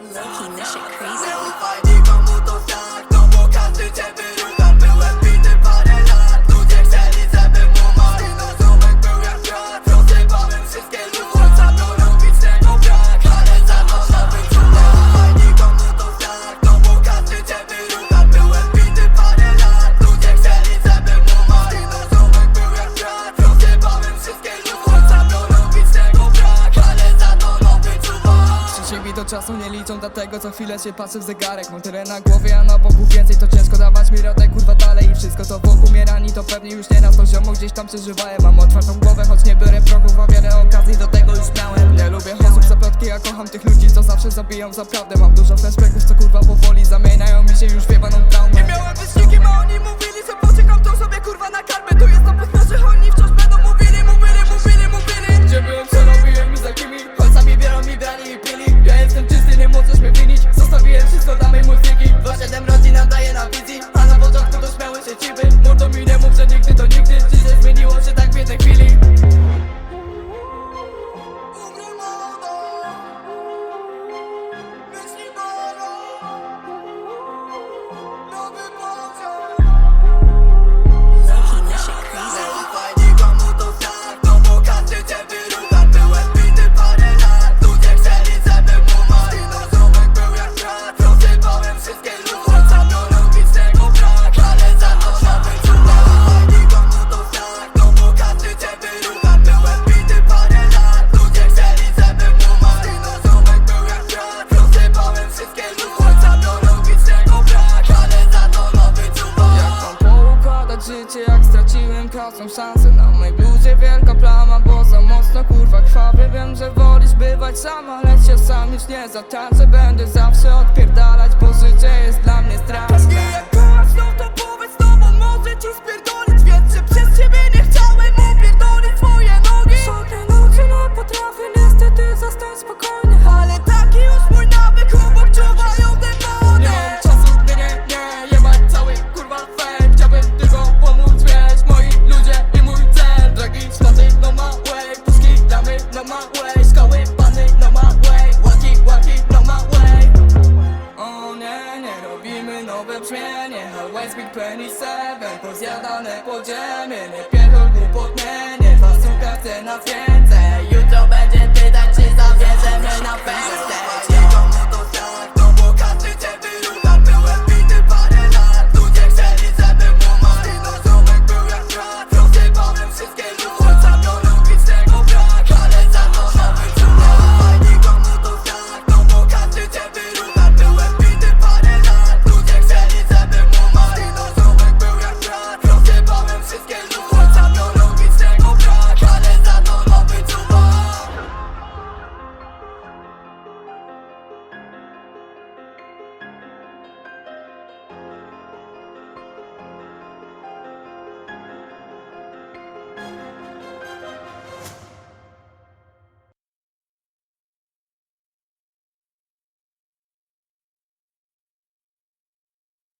Low this shit crazy. czasu nie liczą, dlatego co chwilę się patrzę w zegarek. Mam tyle na głowie, a na boku więcej To ciężko dawać mi radę, kurwa dalej. I wszystko to wokół mnie rani, to pewnie już nie raz To gdzieś tam przeżywałem. Mam otwartą głowę, choć nie biorę prochów A wiele okazji do tego już miałem. Nie lubię osób za plotki, ja kocham tych ludzi Co zawsze zabiją za prawdę. Mam dużo flashbacków, co kurwa powoli Zamieniają mi się już wiewaną traumę. Nie miałem wyśniki, a oni mówili, że poczekam to sobie kurwa na mordo mi nie mów, że nigdy to nigdy Czy się zmieniło się tak w jednej chwili już nie za tacy będę za Westbrook 27 Pozjadane podziemie Nie pierdol głupot, Dwa suka